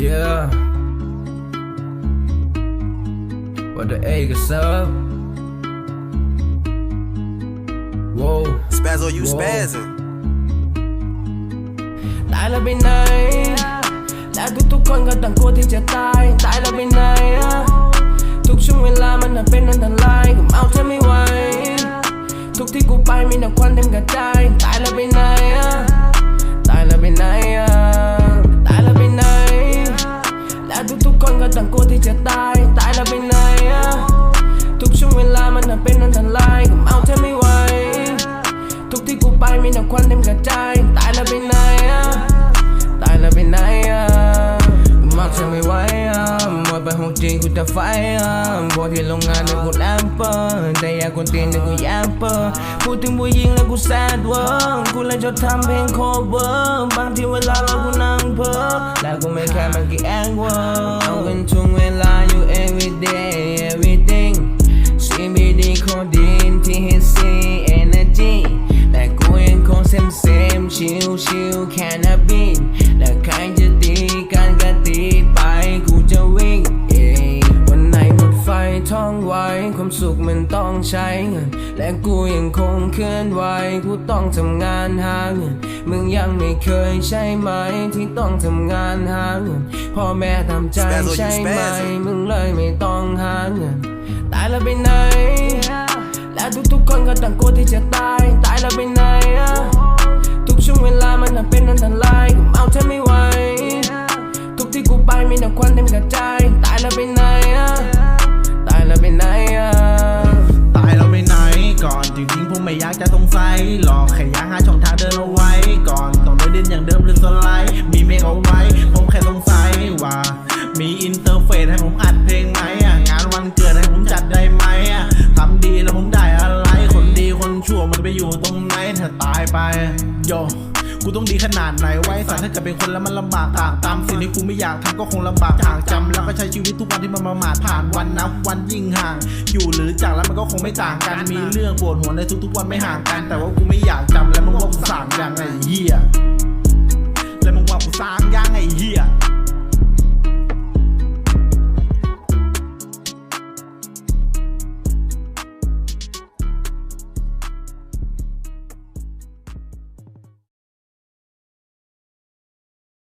Yeah. What the egg is up? Whoa. Spazzo, you Whoa. spazzing. ตายแล้วไปไหนและทุกๆคนก็ต่างกลัวที่จะตายตายแล้วไปไหนอะทุกช่วงเจีกูจะไฟอะพอที่โรงงานเนี่ยกูแลมเปอร์แต่อยากกูตีนเนี่ยกูแยมเปอร์พูดถึงผู้หญิงแล้วกูแซดเวอร์กูเลยจะทำเพลงโคเวอร์บางทีเวลาเรากูนั่งเพ้อแล้วกูไม่แค่มันกี่แองเวอร์เอากันช่วงเวลาอยู่ everyday everything CBD โคดีน THC energy แต่กูยังคงเซมเซมชิลชิลแค่นับบิน ความสุขมันต้องใช้เงิน และกูยังคงเคลื่อนไหว กูต้องทำงานหาเงิน มึงยังไม่เคยใช่ไหม ที่ต้องทำงานหาเงิน พ่อแม่ทำใจ Spazzo, you ใช่ไหม spazzing มึงเลยไม่ต้องหาเงิน ตายแล้วไปไหน และทุกๆคนก็ต่างกลัวที่จะตาย ตายแล้วไปไหนอะทุกช่วงเวลามันน่ะเป็นอันตรายผมเอาเธอไม่ไหว ทุกที่กูไปมีแต่ควันเต็มกระจาย หลอกขยะหาช่องทางเดินเอาไว้ ก่อนต้องเดินดินอย่างเดิมหรือสไลด์ มีเมฆเอาไว้ ผมแค่สงสัยว่า มีอินเตอร์เฟซให้ผมอัดเพลงไหมอะงานวันเกิดให้ผมจัดได้ไหมอะทำดีแล้วผมได้อะไร คนดีคนชั่วมันไปอยู่ตรงไหนถ้าตายไปโย กูต้องดีขนาดไหนไว้สัตว์ถ้าเกิดเป็นคนแล้วมันลำบากต่างตามสิ่งที่กูไม่อยากทำก็คงลำบากห่างจำแล้วก็ใช้ชีวิตทุกวันที่มันประมาทผ่านวันนับวันยิ่งห่าง อยู่หรือจากแล้วมันก็คงไม่ต่างกันมีเรื่องปวดหัวในทุกๆวันไม่ห่างกัน แต่ว่ากูไม่อยากจำแล้วมึงว่ากูสั่งอย่ากูสร้างยังไงเหี้ย